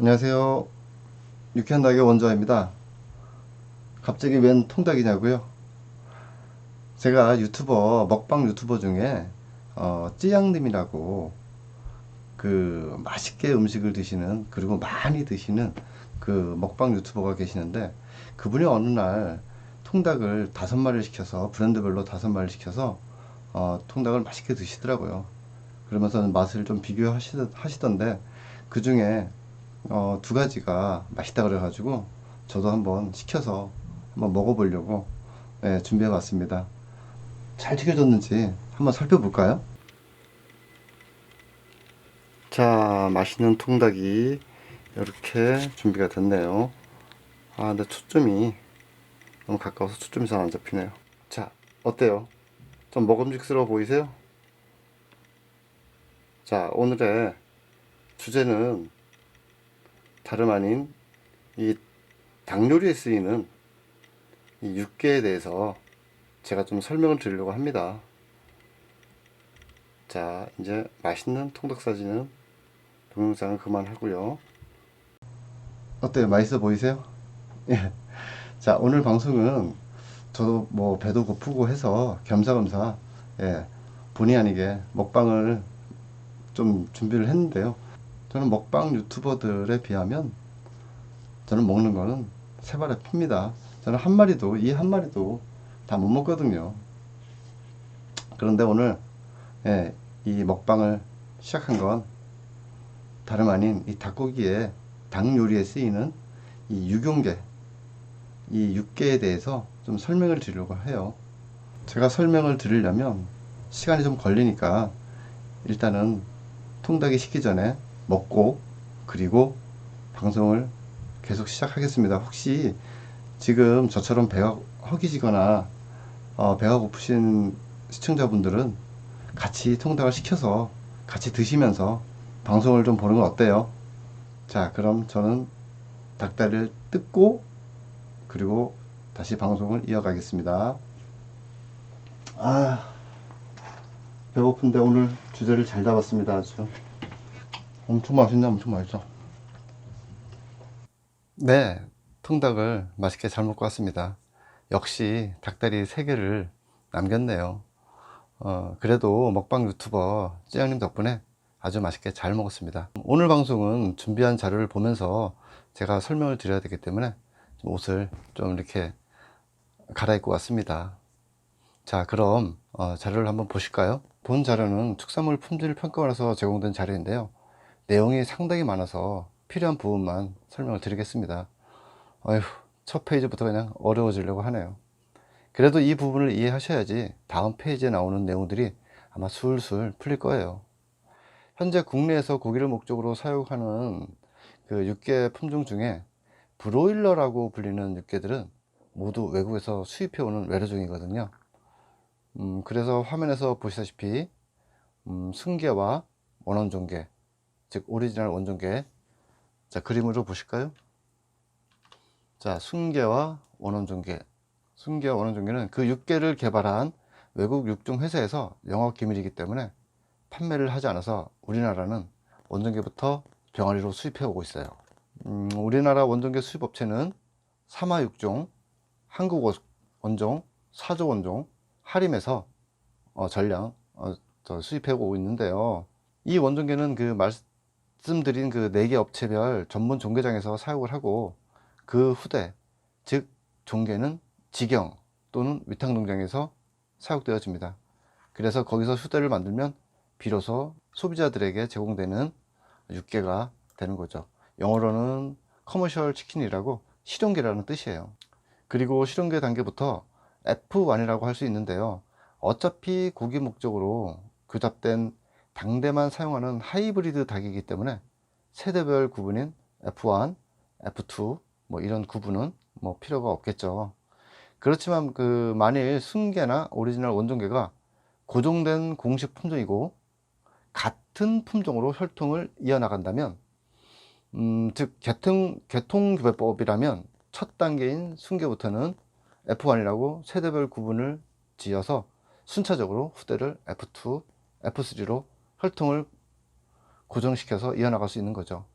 안녕하세요. 유쾌한 닭의 원조입니다. 갑자기 웬 통닭이냐고요? 제가 유튜버 먹방 유튜버 중에 어, 찌양님이라고 그 맛있게 음식을 드시는 그리고 많이 드시는 그 먹방 유튜버가 계시는데 그분이 어느 날 통닭을 다섯 마리를 시켜서 브랜드별로 다섯 마리를 시켜서 어, 통닭을 맛있게 드시더라고요. 그러면서 맛을 좀 비교하시던데 그 중에 어, 두 가지가 맛있다 그래가지고 저도 한번 시켜서 한번 먹어보려고 예, 준비해 봤습니다. 잘 튀겨졌는지 한번 살펴볼까요? 자, 맛있는 통닭이 이렇게 준비가 됐네요. 아, 근데 초점이 너무 가까워서 초점이 잘 안 잡히네요. 자, 어때요? 좀 먹음직스러워 보이세요? 자, 오늘의 주제는 다름 아닌 이 닭요리에 쓰이는 이 육개에 대해서 제가 좀 설명을 드리려고 합니다. 자, 이제 맛있는 통닭 사진은 동영상을 그만하고요. 어때요? 맛있어 보이세요? 예. 자, 오늘 방송은 저도 뭐 배도 고프고 해서 겸사겸사 예, 본의 아니게 먹방을 좀 준비를 했는데요. 저는 먹방 유튜버들에 비하면 저는 먹는 거는 세 발에 핍니다. 저는 한 마리도 이 한 마리도 다 못 먹거든요. 그런데 오늘 예, 이 먹방을 시작한 건 다름 아닌 이 닭고기에 닭 요리에 쓰이는 이 육용계 이 육계에 대해서 좀 설명을 드리려고 해요. 제가 설명을 드리려면 시간이 좀 걸리니까 일단은 통닭이 식기 전에 먹고 그리고 방송을 계속 시작하겠습니다. 혹시 지금 저처럼 배가 허기지거나 어, 배가 고프신 시청자분들은 같이 통닭을 시켜서 같이 드시면서 방송을 좀 보는 건 어때요? 자, 그럼 저는 닭다리를 뜯고 그리고 다시 방송을 이어가겠습니다. 아, 배고픈데 오늘 주제를 잘 잡았습니다. 아주. 엄청 맛있네, 엄청 맛있어. 네, 통닭을 맛있게 잘 먹고 왔습니다. 역시 닭다리 3개를 남겼네요. 어, 그래도 먹방 유튜버 찌양님 덕분에 아주 맛있게 잘 먹었습니다. 오늘 방송은 준비한 자료를 보면서 제가 설명을 드려야 되기 때문에 좀 옷을 좀 이렇게 갈아입고 왔습니다. 자, 그럼 어, 자료를 한번 보실까요? 본 자료는 축산물 품질 평가원에서 제공된 자료인데요. 내용이 상당히 많아서 필요한 부분만 설명을 드리겠습니다. 어휴, 첫 페이지부터 그냥 어려워지려고 하네요. 그래도 이 부분을 이해하셔야지 다음 페이지에 나오는 내용들이 아마 술술 풀릴 거예요. 현재 국내에서 고기를 목적으로 사육하는 그 육계 품종 중에 브로일러라고 불리는 육계들은 모두 외국에서 수입해오는 외래종이거든요. 음, 그래서 화면에서 보시다시피 음, 승계와 원원종계, 즉 오리지널 원종계 자 그림으로 보실까요? 자 순계와 원원종계 순계와 원원종계는 그 육계를 개발한 외국 육종 회사에서 영업 기밀이기 때문에 판매를 하지 않아서 우리나라는 원종계부터 병아리로 수입해 오고 있어요. 음, 우리나라 원종계 수입 업체는 사마 육종, 한국 원종, 사조 원종, 하림에서 어, 전량 어, 수입해 오고 있는데요. 이 원종계는 그 말 씀드린 그 네 개 업체별 전문 종계장에서 사육을 하고 그 후대 즉 종계는 직영 또는 위탁 농장에서 사육되어집니다. 그래서 거기서 휴대를 만들면 비로소 소비자들에게 제공되는 육계가 되는 거죠. 영어로는 커머셜 치킨이라고 실용계라는 뜻이에요. 그리고 실용계 단계부터 F1이라고 할 수 있는데요. 어차피 고기 목적으로 규잡된 당대만 사용하는 하이브리드 닭이기 때문에 세대별 구분인 F1, F2 뭐 이런 구분은 뭐 필요가 없겠죠. 그렇지만 그 만일 순계나 오리지널 원종계가 고정된 공식 품종이고 같은 품종으로 혈통을 이어나간다면 음, 즉 개통, 개통교배법이라면 첫 단계인 순계부터는 F1이라고 세대별 구분을 지어서 순차적으로 후대를 F2, F3로 혈통을 고정시켜서 이어나갈 수 있는 거죠.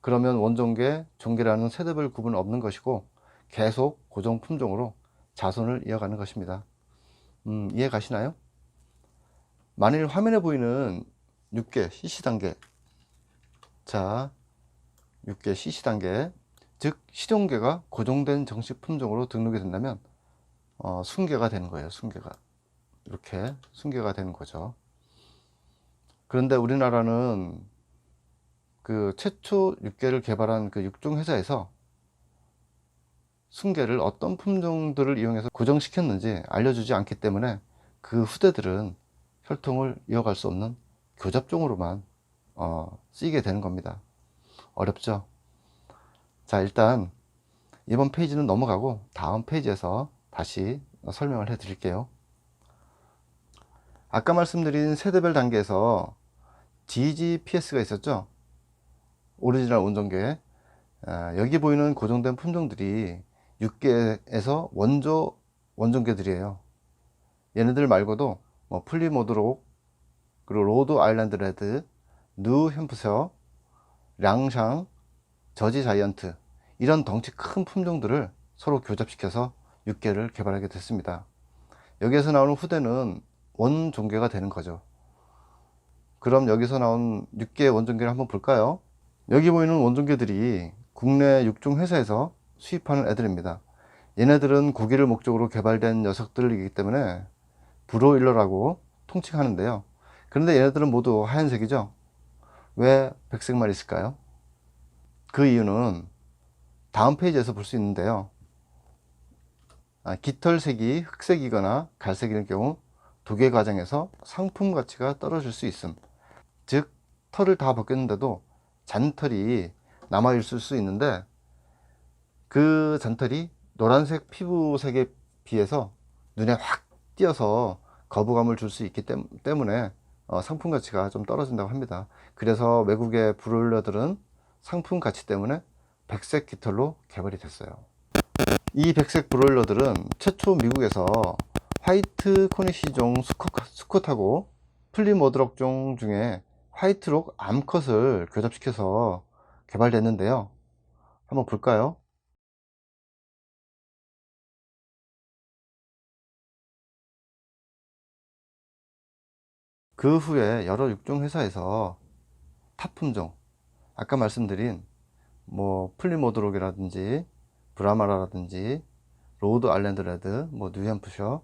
그러면 원종계, 종계라는 세대별 구분 없는 것이고 계속 고정 품종으로 자손을 이어가는 것입니다. 음, 이해 가시나요? 만일 화면에 보이는 6개 CC 단계 자 6개 CC 단계 즉 실용계가 고정된 정식 품종으로 등록이 된다면 어, 순계가 되는 거예요 순계가 이렇게 순계가 되는 거죠 그런데 우리나라는 그 최초 육계를 개발한 그 육종 회사에서 순계를 어떤 품종들을 이용해서 고정시켰는지 알려주지 않기 때문에 그 후대들은 혈통을 이어갈 수 없는 교잡종으로만 어, 쓰이게 되는 겁니다. 어렵죠? 자, 일단 이번 페이지는 넘어가고 다음 페이지에서 다시 설명을 해 드릴게요. 아까 말씀드린 세대별 단계에서 GGPS가 있었죠? 오리지널 원종계. 아, 여기 보이는 고정된 품종들이 6개에서 원조 원종계들이에요. 얘네들 말고도 뭐 플리모드록, 그리고 로드 아일랜드 레드, 누 햄프셔, 량샹, 저지 자이언트 이런 덩치 큰 품종들을 서로 교잡시켜서 6개를 개발하게 됐습니다. 여기에서 나오는 후대는 원종계가 되는 거죠. 그럼 여기서 나온 6개의 원종계를 한번 볼까요? 여기 보이는 원종계들이 국내 육종 회사에서 수입하는 애들입니다. 얘네들은 고기를 목적으로 개발된 녀석들이기 때문에 브로일러라고 통칭하는데요. 그런데 얘네들은 모두 하얀색이죠. 왜 백색만 있을까요? 그 이유는 다음 페이지에서 볼 수 있는데요. 아, 깃털색이 흑색이거나 갈색일 경우 도개 과정에서 상품 가치가 떨어질 수 있음. 즉 털을 다 벗겼는데도 잔털이 남아 있을 수 있는데 그 잔털이 노란색 피부색에 비해서 눈에 확 띄어서 거부감을 줄 수 있기 때문에 어, 상품 가치가 좀 떨어진다고 합니다. 그래서 외국의 브로일러들은 상품 가치 때문에 백색 깃털로 개발이 됐어요. 이 백색 브로일러들은 최초 미국에서 화이트 코니시종 수컷하고 플리모드럭종 중에 화이트록 암컷을 교잡시켜서 개발됐는데요. 한번 볼까요? 그 후에 여러 육종 회사에서 탑 품종 아까 말씀드린 뭐 플리모드록이라든지 브라마라라든지 로드 아일랜드 레드 뭐 뉴햄프셔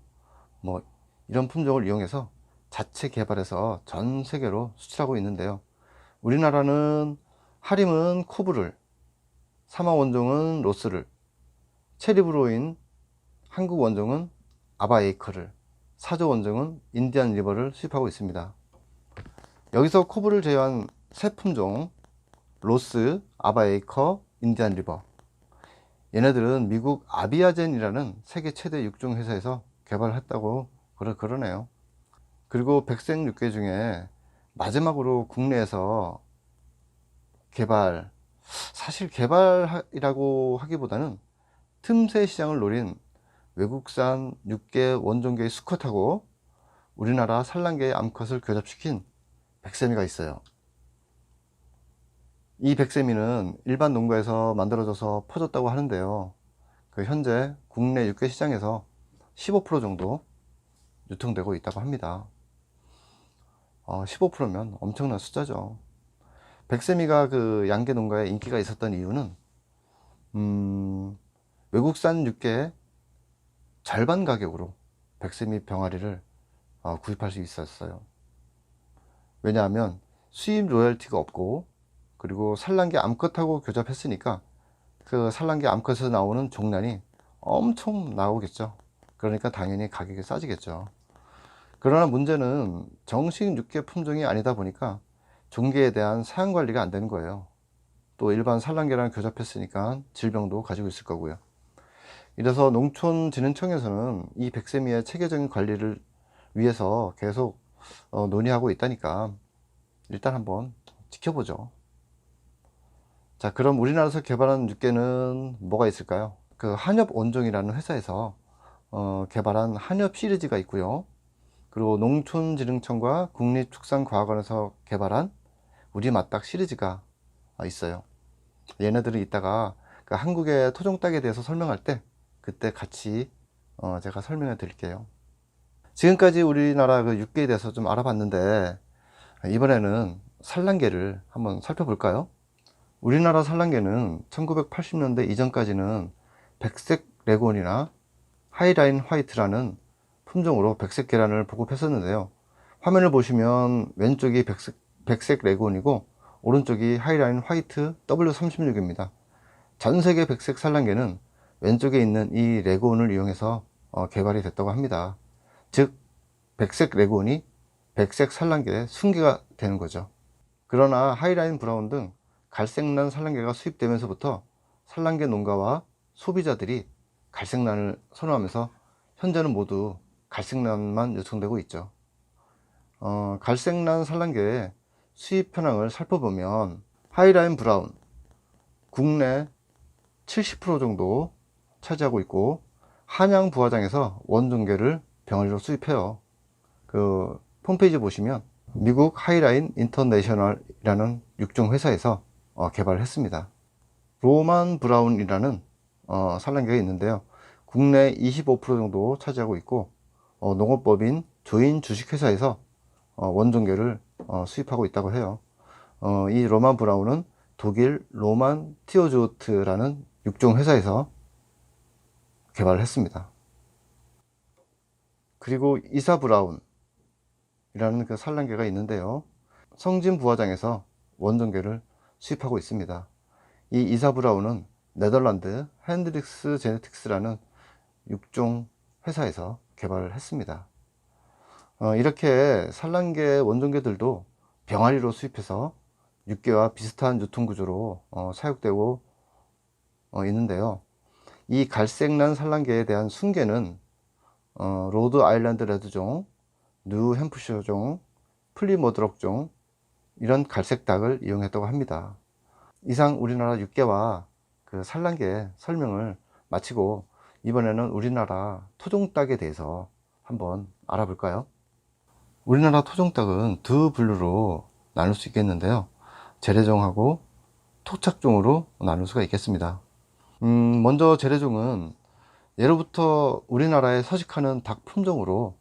뭐 이런 품종을 이용해서 자체 개발해서 전 세계로 수출하고 있는데요 우리나라는 하림은 코브를 사마 원종은 로스를 체리브로인 한국 원종은 아바에이커를 사조 원종은 인디안 리버를 수입하고 있습니다. 여기서 코브를 제외한 세 품종 로스, 아바에이커, 인디안 리버 얘네들은 미국 아비아젠이라는 세계 최대 육종 회사에서 개발했다고 그러, 그러네요. 그리고 백색 육계 중에 마지막으로 국내에서 개발 사실 개발이라고 하기보다는 틈새 시장을 노린 외국산 6개 원종계의 수컷하고 우리나라 산란계의 암컷을 교잡시킨 백세미가 있어요. 이 백세미는 일반 농가에서 만들어져서 퍼졌다고 하는데요. 그 현재 국내 육계 시장에서 15% 정도 유통되고 있다고 합니다. 어, 15%면 엄청난 숫자죠. 백세미가 그 양계 농가에 인기가 있었던 이유는 음, 외국산 육계 절반 가격으로 백세미 병아리를 어, 구입할 수 있었어요. 왜냐하면 수입 로열티가 없고 그리고 산란계 암컷하고 교잡했으니까 그 산란계 암컷에서 나오는 종란이 엄청 나오겠죠. 그러니까 당연히 가격이 싸지겠죠. 그러나 문제는 정식 육계 품종이 아니다 보니까 종계에 대한 사양 관리가 안 되는 거예요. 또 일반 산란계랑 교잡했으니까 질병도 가지고 있을 거고요. 이래서 농촌진흥청에서는 이 백세미의 체계적인 관리를 위해서 계속 어, 논의하고 있다니까 일단 한번 지켜보죠. 자, 그럼 우리나라에서 개발한 육개는 뭐가 있을까요? 그 한엽 원종이라는 회사에서 어, 개발한 한엽 시리즈가 있고요. 그리고 농촌진흥청과 국립축산과학원에서 개발한 우리 맞닥 시리즈가 있어요. 얘네들은 이따가 그 한국의 토종닭에 대해서 설명할 때 그때 같이 어, 제가 설명해 드릴게요. 지금까지 우리나라 그 육개에 대해서 좀 알아봤는데 이번에는 산란계를 한번 살펴볼까요? 우리나라 산란계는 1980년대 이전까지는 백색 레곤이나 하이라인 화이트라는 품종으로 백색 계란을 보급했었는데요. 화면을 보시면 왼쪽이 백색, 백색 레곤이고 오른쪽이 하이라인 화이트 W36입니다. 전 세계 백색 산란계는 왼쪽에 있는 이 레곤을 이용해서 어, 개발이 됐다고 합니다. 즉 백색 레곤이 백색 산란계의 순계가 되는 거죠. 그러나 하이라인 브라운 등 갈색난 산란계가 수입되면서부터 산란계 농가와 소비자들이 갈색난을 선호하면서 현재는 모두 갈색난만 요청되고 있죠. 어, 갈색난 산란계의 수입 현황을 살펴보면 하이라인 브라운 국내 70% 정도 차지하고 있고 한양 부화장에서 원종계를 병아리로 수입해요. 그 홈페이지 보시면 미국 하이라인 인터내셔널이라는 육종 회사에서 어, 개발을 했습니다. 로만 브라운이라는 어, 산란계가 있는데요. 국내 25% 정도 차지하고 있고 어, 농업법인 조인 주식회사에서 어, 원종계를 어, 수입하고 있다고 해요. 어, 이 로만 브라운은 독일 로만 티오조트라는 육종 회사에서 개발을 했습니다. 그리고 이사 브라운이라는 그 산란계가 있는데요. 성진 부화장에서 원종계를 수입하고 있습니다. 이 이사 브라운은 네덜란드 핸드릭스 제네틱스라는 육종 회사에서 개발을 했습니다. 어, 이렇게 산란계 원종계들도 병아리로 수입해서 육계와 비슷한 유통구조로 어, 사육되고 어, 있는데요. 이 갈색난 산란계에 대한 순계는 어, 로드 아일랜드 레드종, 뉴 햄프셔종, 플리모드럭종 이런 갈색 닭을 이용했다고 합니다. 이상 우리나라 육계와 그 산란계 설명을 마치고 이번에는 우리나라 토종닭에 대해서 한번 알아볼까요? 우리나라 토종닭은 두 분류로 나눌 수 있겠는데요. 재래종하고 토착종으로 나눌 수가 있겠습니다. 음, 먼저 재래종은 예로부터 우리나라에 서식하는 닭 품종으로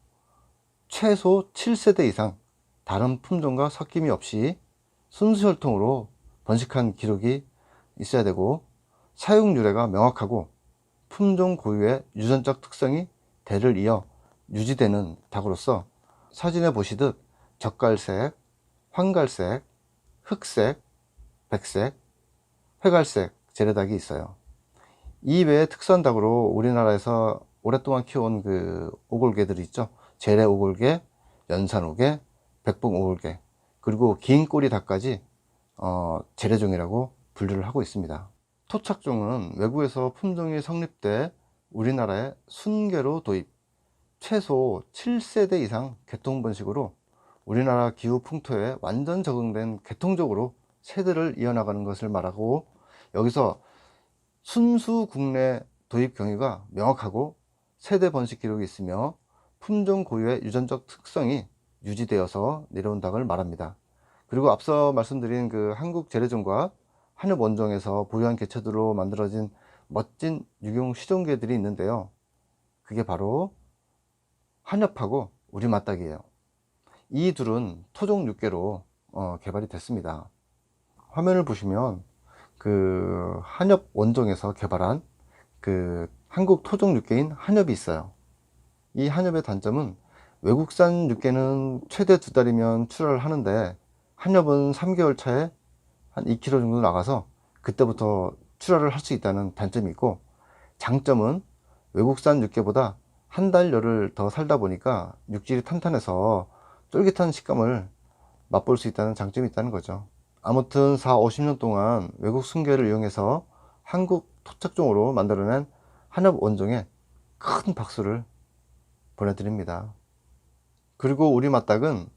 최소 7세대 이상 다른 품종과 섞임이 없이 순수 혈통으로 번식한 기록이 있어야 되고 사육 유래가 명확하고 품종 고유의 유전적 특성이 대를 이어 유지되는 닭으로서 사진에 보시듯 젓갈색, 황갈색, 흑색, 백색, 회갈색 재래닭이 있어요. 이 외에 특수한 닭으로 우리나라에서 오랫동안 키워온 그 오골개들이 있죠. 재래 오골개, 연산 오개, 백봉 오골개, 그리고 긴 꼬리 닭까지 어, 재래종이라고 분류를 하고 있습니다. 토착종은 외국에서 품종이 성립돼 우리나라에 순계로 도입, 최소 7세대 이상 개통 번식으로 우리나라 기후 풍토에 완전 적응된 개통적으로 세대를 이어나가는 것을 말하고 여기서 순수 국내 도입 경위가 명확하고 세대 번식 기록이 있으며 품종 고유의 유전적 특성이 유지되어서 내려온 닭을 말합니다. 그리고 앞서 말씀드린 그 한국 재래종과 한엽 원종에서 보유한 개체들로 만들어진 멋진 유경 시종개들이 있는데요. 그게 바로 한엽하고 우리맛닭이에요. 이 둘은 토종 육계로 어, 개발이 됐습니다. 화면을 보시면 그 한엽 원종에서 개발한 그 한국 토종 육계인 한엽이 있어요. 이 한엽의 단점은 외국산 육계는 최대 두 달이면 출하를 하는데 한엽은 3개월 차에 한 2kg 정도 나가서 그때부터 출하를 할 수 있다는 단점이 있고 장점은 외국산 육계보다 한달 열을 더 살다 보니까 육질이 탄탄해서 쫄깃한 식감을 맛볼 수 있다는 장점이 있다는 거죠. 아무튼 4, 50년 동안 외국 순계를 이용해서 한국 토착종으로 만들어낸 한엽 원종에 큰 박수를 보내드립니다. 그리고 우리 맛닭은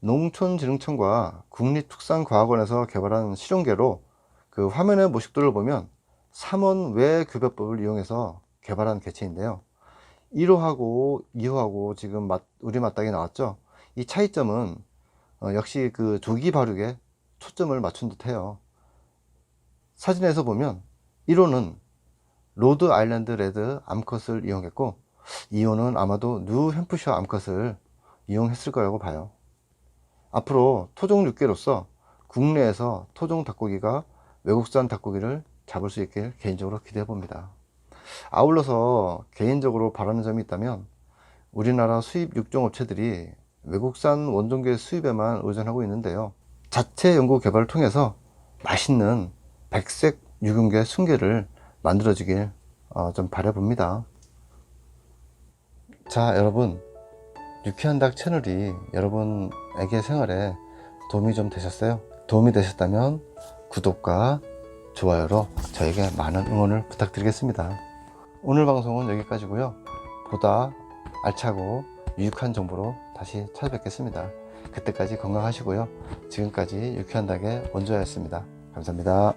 농촌진흥청과 국립축산과학원에서 개발한 실용계로 그 화면의 모식도를 보면 3원 외교배법을 이용해서 개발한 개체인데요. 1호하고 2호하고 지금 맛, 우리 맛닭이 나왔죠. 이 차이점은 어, 역시 그 조기 발육에 초점을 맞춘 듯 해요. 사진에서 보면 1호는 로드 아일랜드 레드 암컷을 이용했고 2호는 아마도 뉴 햄프셔 암컷을 이용했을 거라고 봐요. 앞으로 토종 육계로서 국내에서 토종 닭고기가 외국산 닭고기를 잡을 수 있길 개인적으로 기대해 봅니다. 아울러서 개인적으로 바라는 점이 있다면 우리나라 수입 육종 업체들이 외국산 원종계 수입에만 의존하고 있는데요. 자체 연구 개발을 통해서 맛있는 백색 유금계 순계를 만들어주길 어, 좀 바라봅니다. 자, 여러분. 유쾌한 닭 채널이 여러분에게 생활에 도움이 좀 되셨어요? 도움이 되셨다면 구독과 좋아요로 저에게 많은 응원을 부탁드리겠습니다. 오늘 방송은 여기까지고요. 보다 알차고 유익한 정보로 다시 찾아뵙겠습니다. 그때까지 건강하시고요. 지금까지 유쾌한 닭의 원조였습니다. 감사합니다.